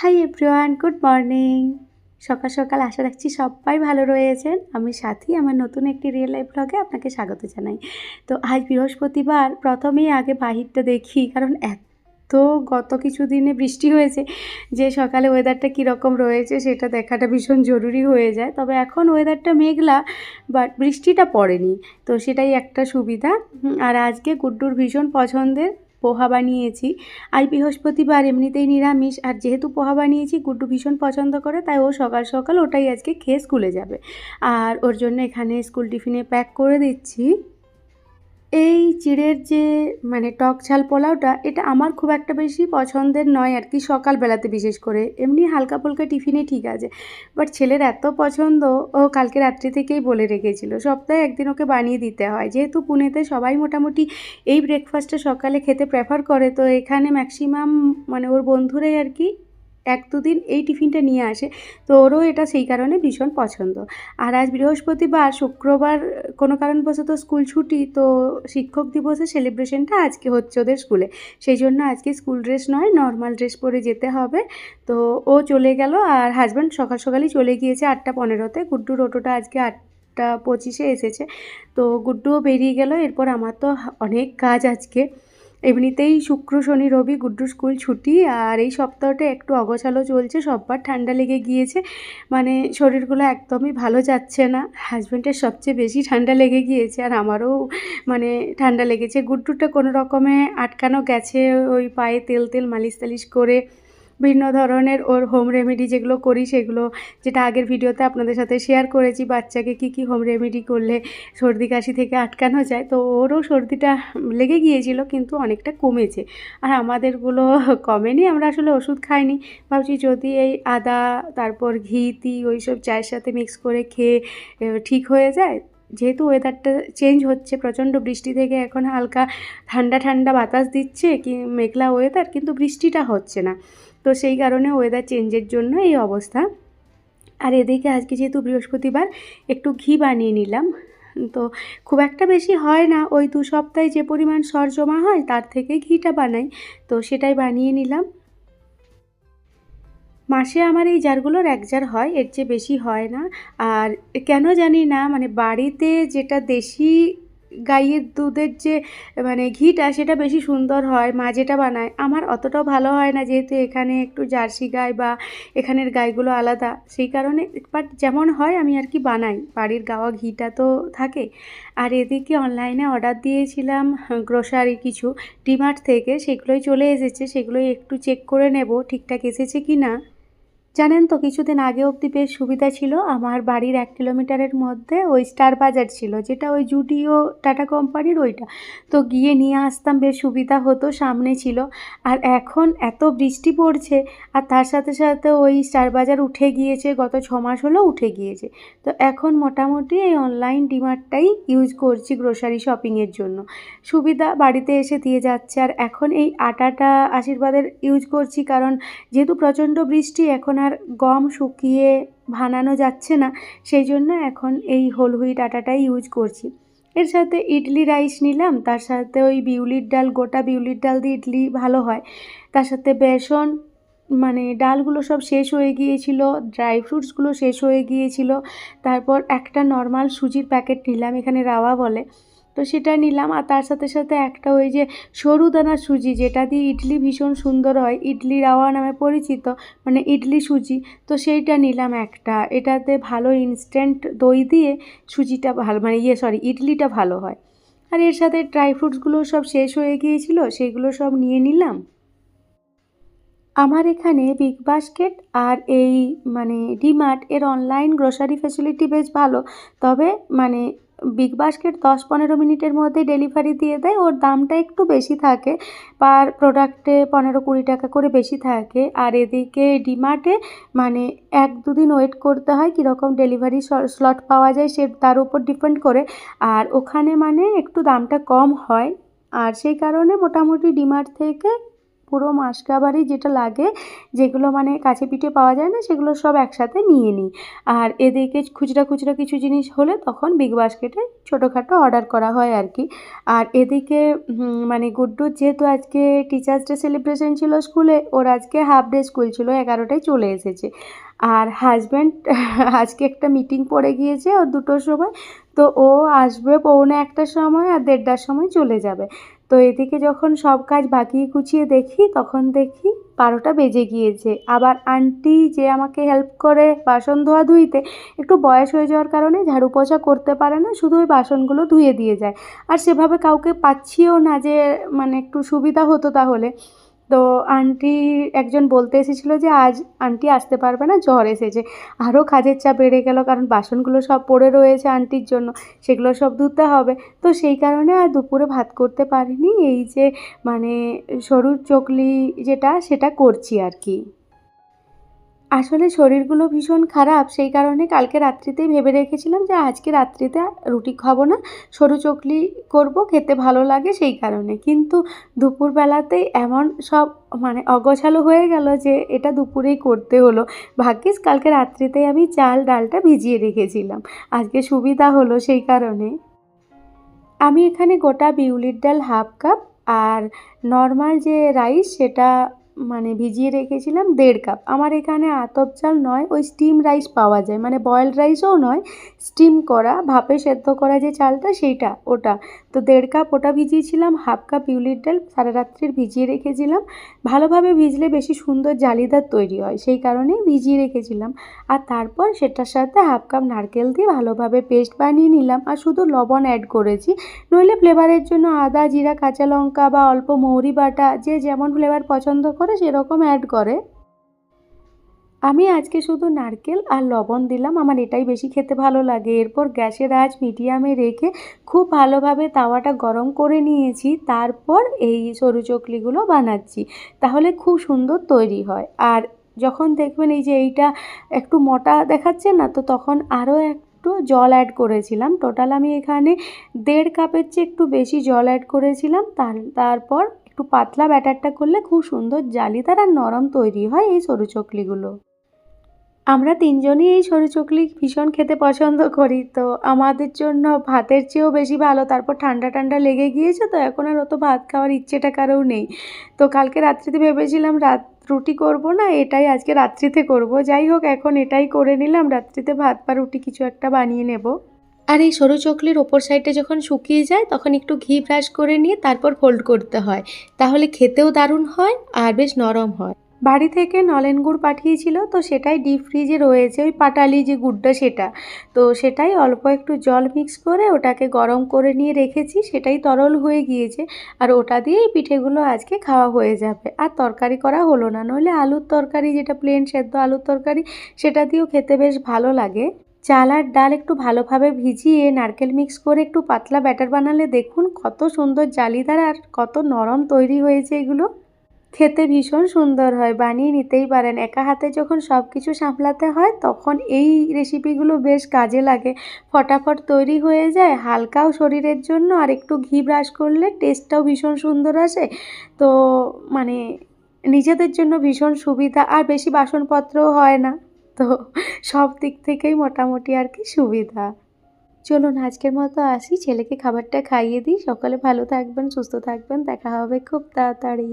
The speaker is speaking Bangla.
Hi everyone, good morning. সকাল সকাল আশা রাখছি সবাই ভালো রয়েছেন। আমি সাথী, আমার নতুন একটি রিয়েল লাইফ ব্লগে আপনাকে স্বাগত জানাই। তো আজ বৃহস্পতিবার, প্রথমেই আগে বাহিরটা দেখি, কারণ এত গত কিছু দিনে বৃষ্টি হয়েছে যে সকালে ওয়েদারটা কীরকম রয়েছে সেটা দেখাটা ভীষণ জরুরি হয়ে যায়। তবে এখন ওয়েদারটা মেঘলা বাট বৃষ্টিটা পড়েনি। তো সেটাই একটা সুবিধা। আর আজকে গুড্ডুর ভীষণ পছন্দের পোহা বানিয়েছি। আর বৃহস্পতিবার এমনিতেই নিরামিষ, আর যেহেতু পোহা বানিয়েছি, গুড্ডু ভীষণ পছন্দ করে, তাই ও সকাল সকাল ওটাই আজকে খেয়ে স্কুলে যাবে। আর ওর জন্য এখানে স্কুল টিফিনে প্যাক করে দিচ্ছি। এই চিড়ের যে মানে টক ঝাল পোলাওটা, এটা আমার খুব একটা বেশি পছন্দের নয় আর কি সকালবেলাতে বিশেষ করে। এমনি হালকা ফুলকা টিফিনে ঠিক আছে। বাট ছেলের এত পছন্দ, ও কালকে রাত্রি থেকেই বলে রেখেছিল, সপ্তাহে একদিন ওকে বানিয়ে দিতে হয়। যেহেতু পুনেতে সবাই মোটামুটি এই ব্রেকফাস্টটা সকালে খেতে প্রেফার করে, তো এখানে ম্যাক্সিমাম মানে ওর বন্ধুরাই আর কি এক দুদিন এই টিফিনটা নিয়ে আসে। তো ওরও এটা সেই কারণে ভীষণ পছন্দ। আর আজ বৃহস্পতিবার, শুক্রবার কোনো কারণবশত স্কুল ছুটি, তো শিক্ষক দিবসের সেলিব্রেশনটা আজকে হচ্ছে ওদের স্কুলে। সেই জন্য আজকে স্কুল ড্রেস নয়, নর্মাল ড্রেস পরে যেতে হবে। তো ও চলে গেল আর হাজব্যান্ড সকাল সকালই চলে গিয়েছে আটটা পনেরোতে। গুড্ডুর অটোটা আজকে আটটা পঁচিশে এসেছে। তো গুড্ডুও বেরিয়ে গেল। এরপর আমার তো অনেক কাজ আজকে। এমনিতেই শুক্র, শনি, রবি, গুড্ডু স্কুল ছুটি আর এই সপ্তাহটা একটু অগোছালো চলছে, সববার ঠান্ডা লেগে গিয়েছে। মানে শরীরগুলো একদমই ভালো যাচ্ছে না হাজব্যান্ডের সবচেয়ে বেশি ঠান্ডা লেগে গিয়েছে আর আমারও মানে ঠান্ডা লেগেছে। গুড্ডুটা কোনো রকমে আটকানো গেছে, ওই পায়ে তেল তেল মালিশ তালিশ করে বিভিন্ন ধরনের ওর হোম রেমেডি যেগুলো করি সেগুলো যেটা আগের ভিডিওতে আপনাদের সাথে শেয়ার করেছি। বাচ্চাকে কী কী হোম রেমেডি করলে সর্দি কাশি থেকে আটকানো যায়। তো ওরও সর্দিটা লেগে গিয়েছিল কিন্তু অনেকটা কমেছে। আর আমাদেরগুলো কমেনি, আমরা আসলে ওষুধ খাইনি। ভাবছি যদি এই আদা, তারপর ঘি তি ওই সব চায়ের সাথে মিক্স করে খেয়ে ঠিক হয়ে যায়। যেহেতু ওয়েদারটা চেঞ্জ হচ্ছে, প্রচণ্ড বৃষ্টি থেকে এখন হালকা ঠান্ডা ঠান্ডা বাতাস দিচ্ছে, কি, মেঘলা ওয়েদার কিন্তু বৃষ্টিটা হচ্ছে না। তো সেই কারণে ওয়েদার চেঞ্জের জন্য এই অবস্থা। আর এদিকে আজকে যেহেতু বৃহস্পতিবার, একটু ঘি বানিয়ে নিলাম। তো খুব একটা বেশি হয় না, ওই দু সপ্তাহে যে পরিমাণ সর জমা হয় তার থেকে ঘিটা বানাই। তো সেটাই বানিয়ে নিলাম। মাসে আমার এই জারগুলোর এক জার হয়, এর চেয়ে বেশি হয় না। আর কেন জানি না মানে বাড়িতে যেটা দেশি গাইয়ের দুধের যে মানে ঘিটা সেটা বেশি সুন্দর হয় মা যেটা বানায়। আমার অতটাও ভালো হয় না যেহেতু এখানে একটু জার্সি গাই বা এখানের গাইগুলো আলাদা। সেই কারণে বাট যেমন হয় আমি আর কি বানাই। বাড়ির গাওয়া ঘিটা তো থাকে। আর এদিকে অনলাইনে অর্ডার দিয়েছিলাম গ্রোসারি কিছু। ডিমার্ট থেকে সেগুলোই চলে এসেছে। সেগুলোই একটু চেক করে নেব, ঠিকঠাক এসেছে কি না জানেন তো, কিছুদিন আগে অবধি বেশ সুবিধা ছিল। আমার বাড়ির এক কিলোমিটারের মধ্যে ওই স্টার বাজার ছিল, যেটা ওই জুডিও, টাটা কোম্পানির ওইটা। তো গিয়ে নিয়ে আসতাম, বেশ সুবিধা হতো, সামনে ছিল। আর এখন এত বৃষ্টি পড়ছে, আর তার সাথে সাথে ওই স্টার বাজার উঠে গিয়েছে, গত ছ মাস হলো উঠে গিয়েছে। তো এখন মোটামুটি এই অনলাইন ডিমার্টটাই ইউজ করছি গ্রোসারি শপিংয়ের জন্য। সুবিধা, বাড়িতে এসে দিয়ে যাচ্ছে। আর এখন এই আটাটা আশীর্বাদের ইউজ করছি, কারণ যেহেতু প্রচণ্ড বৃষ্টি, এখন আর গম শুকিয়ে ভানানো যাচ্ছে না, সেই জন্য এখন এই হোল হুইট আটাটাই ইউজ করছি। এর সাথে ইডলি রাইস নিলাম, তার সাথে ওই বিউলির ডাল, গোটা বিউলির ডাল দিয়ে ইডলি ভালো হয়। তার সাথে বেসন মানে ডালগুলো সব শেষ হয়ে গিয়েছিল ড্রাই ফ্রুটসগুলো শেষ হয়ে গিয়েছিল। তারপর একটা নর্মাল সুজির প্যাকেট নিলাম, এখানে রাওয়া বলে। তো সেটা নিলাম। আর তার সাথে সাথে একটা ওই যে সরু দানা সুজি, যেটা দিয়ে ইডলি ভীষণ সুন্দর হয়। ইডলি রাওয়া নামে পরিচিত মানে ইডলি সুজি। তো সেইটা নিলাম একটা। এটাতে ভালো ইনস্ট্যান্ট দই দিয়ে সুজিটা ভালো মানে ইয়ে সরি ইডলিটা ভালো হয়। আর এর সাথে ড্রাই ফ্রুটসগুলো সব শেষ হয়ে গিয়েছিল, সেগুলো সব নিয়ে নিলাম। আমার এখানে বিগ বাস্কেট আর এই মানে ডিমার্ট এর অনলাইন গ্রোসারি ফেসিলিটি বেশ ভালো। তবে মানে বিগ বাস্কেট দশ পনেরো মিনিটের মধ্যে ডেলিভারি দিয়ে দেয়। ওর দামটা একটু বেশি থাকে। পার প্রোডাক্টে পনেরো কুড়ি টাকা করে বেশি থাকে। আর এদিকে ডিমার্টে মানে এক দুদিন ওয়েট করতে হয়, কীরকম ডেলিভারি স্লট পাওয়া যায় সে, তার উপর ডিপেন্ড করে। আর ওখানে মানে একটু দামটা কম হয়। আর সেই কারণে মোটামুটি ডিমার্ট থেকে পুরো মাসকাবারি যেটা লাগে, যেগুলো মানে কাছে পিঠে পাওয়া যায় না, সেগুলো সব একসাথে নিয়ে নিই। আর এদিকে খুচরা খুচরা কিছু জিনিস হলে তখন বিগ বাস্কেটে ছোটোখাটো অর্ডার করা হয় আর কি আর এদিকে মানে গুড্ডুর যেহেতু আজকে টিচার্স ডে সেলিব্রেশন ছিল স্কুলে, ওর আজকে হাফ ডে স্কুল ছিল, এগারোটায় চলে এসেছে। আর হাজব্যান্ড আজকে একটা মিটিং পড়ে গিয়েছে ও দুটোর সময়, তো ও আসবে পৌনে একটার সময় আর দেড়টার সময় চলে যাবে। তো এদিকে যখন সব কাজ বাকিয়ে কুচিয়ে দেখি, তখন দেখি বারোটা বেজে গিয়েছে। আবার আন্টি যে আমাকে হেল্প করে বাসন ধোয়া ধুইতে, একটু বয়স হয়ে যাওয়ার কারণে ঝাড়ু পোছা করতে পারে না, শুধু ওই বাসনগুলো ধুয়ে দিয়ে যায়। আর সেভাবে কাউকে পাচ্ছিও না যে মানে একটু সুবিধা হতো তাহলে। তো আন্টি একজন বলতে এসেছিল যে, আজ আন্টি আসতে পারবে না, জ্বর এসেছে। আরও কাজের চাপ বেড়ে গেল, কারণ বাসনগুলো সব পড়ে রয়েছে আন্টির জন্য, সেগুলো সব ধুতে হবে। তো সেই কারণে আর দুপুরে ভাত করতে পারিনি, এই যে মানে সরু চকলি যেটা, সেটা করছি আর কি। আসলে শরীরগুলো ভীষণ খারাপ, সেই কারণে কালকে রাত্রিতেই ভেবে রেখেছিলাম যে আজকে রাত্রিতে রুটি খাব না, সরু চকলি করব, খেতে ভালো লাগে সেই কারণে। কিন্তু দুপুরবেলাতেই এমন সব মানে অগোছালো হয়ে গেল যে এটা দুপুরেই করতে হলো। ভাগ্যিস কালকে রাত্রিতেই আমি চাল ডালটা ভিজিয়ে রেখেছিলাম। আজকে সুবিধা হলো সেই কারণে। আমি এখানে গোটা বিউলির ডাল হাফ কাপ আর নর্মাল যে রাইস সেটা মানে ভিজিয়ে রেখেছিলাম দেড় কাপ। আমার এখানে আতপ চাল নয়, ওই স্টিম রাইস পাওয়া যায়। মানে বয়েলড রাইসও নয় স্টিম করা, ভাপে সেদ্ধ করা যে চালটা সেইটা, ওটা। তো দেড় কাপ ওটা ভিজিয়েছিলাম, হাফ কাপ ইউলির ডাল সারা রাত্রির ভিজিয়ে রেখেছিলাম। ভালোভাবে ভিজলে বেশি সুন্দর জালিদার তৈরি হয়, সেই কারণেই ভিজিয়ে রেখেছিলাম। আর তারপর সেটার সাথে হাফ কাপ নারকেল দিয়ে ভালোভাবে পেস্ট বানিয়ে নিলাম। আর শুধু লবণ অ্যাড করেছি, নইলে ফ্লেভারের জন্য আদা, জিরা, কাঁচা লঙ্কা বা অল্প মৌরি বাটা, যে যেমন ফ্লেভার পছন্দ করে সেরকম অ্যাড করে। আমি আজকে শুধু নারকেল আর লবণ দিলাম, আমার এটাই বেশি খেতে ভালো লাগে। এরপর গ্যাসের আঁচ মিডিয়ামে রেখে খুব ভালোভাবে তাওয়াটা গরম করে নিয়েছি, তারপর এই সরু চকলিগুলো বানাচ্ছি। তাহলে খুব সুন্দর তৈরি হয়। আর যখন দেখবেন এই যে এইটা একটু মোটা দেখাচ্ছে না, তো তখন আরও একটু জল অ্যাড করেছিলাম। টোটাল আমি এখানে দেড় কাপের চেয়ে একটু বেশি জল অ্যাড করেছিলাম, তার, তারপর একটু পাতলা ব্যাটারটা করলে খুব সুন্দর জালিদার আর নরম তৈরি হয় এই সরু চকলিগুলো। আমরা তিনজনই এই সরু চকলি ভীষণ খেতে পছন্দ করি, তো আমাদের জন্য ভাতের চেয়েও বেশি ভালো। তারপর ঠান্ডা ঠান্ডা লেগে গিয়েছে, তো এখন আর অত ভাত খাওয়ার ইচ্ছেটা কারোও নেই। তো কালকে রাত্রিতে ভেবেছিলাম রাত রুটি করব না, এটাই আজকে রাত্রিতে করব। যাই হোক, এখন এটাই করে নিলাম, রাত্রিতে ভাত বা রুটি কিছু একটা বানিয়ে নেব। আর এই সরু চকলির ওপর সাইডে যখন শুকিয়ে যায়, তখন একটু ঘি ব্রাশ করে নিয়ে তারপর ফোল্ড করতে হয়। তাহলে খেতেও দারুণ হয় আর বেশ নরম হয়। বাড়ি থেকে নলেন গুড় পাঠিয়েছিল, তো সেটাই ডিপ ফ্রিজে রয়েছে ওই পাটালি যে গুড়টা সেটা। তো সেটাই অল্প একটু জল মিক্স করে ওটাকে গরম করে নিয়ে রেখেছি, সেটাই তরল হয়ে গিয়েছে। আর ওটা দিয়েই পিঠেগুলো আজকে খাওয়া হয়ে যাবে। আর তরকারি করা হলো না, নইলে আলুর তরকারি, যেটা প্লেন সেদ্ধ আলুর তরকারি, সেটা দিয়েও খেতে বেশ ভালো লাগে। চাল আর ডাল একটু ভালোভাবে ভিজিয়ে নারকেল মিক্স করে একটু পাতলা ব্যাটার বানালে দেখুন কত সুন্দর জালিদার আর কত নরম তৈরি হয়েছে এগুলো। খেতে ভীষণ সুন্দর হয়, বানিয়ে নিতেই পারেন। একা হাতে যখন সব কিছু সামলাতে হয় তখন এই রেসিপিগুলো বেশ কাজে লাগে। ফটাফট তৈরি হয়ে যায়, হালকাও শরীরের জন্য আর একটু ঘি ব্রাশ করলে টেস্টটাও ভীষণ সুন্দর আসে। তো মানে নিজেদের জন্য ভীষণ সুবিধা, আর বেশি বাসনপত্রও হয় না। তো সব দিক থেকেই মোটামুটি আর কি সুবিধা। চলুন আজকের মতো আসি, ছেলেকে খাবারটা খাইয়ে দিই। সকালে ভালো থাকবেন, সুস্থ থাকবেন। দেখা হবে খুব তাড়াতাড়ি।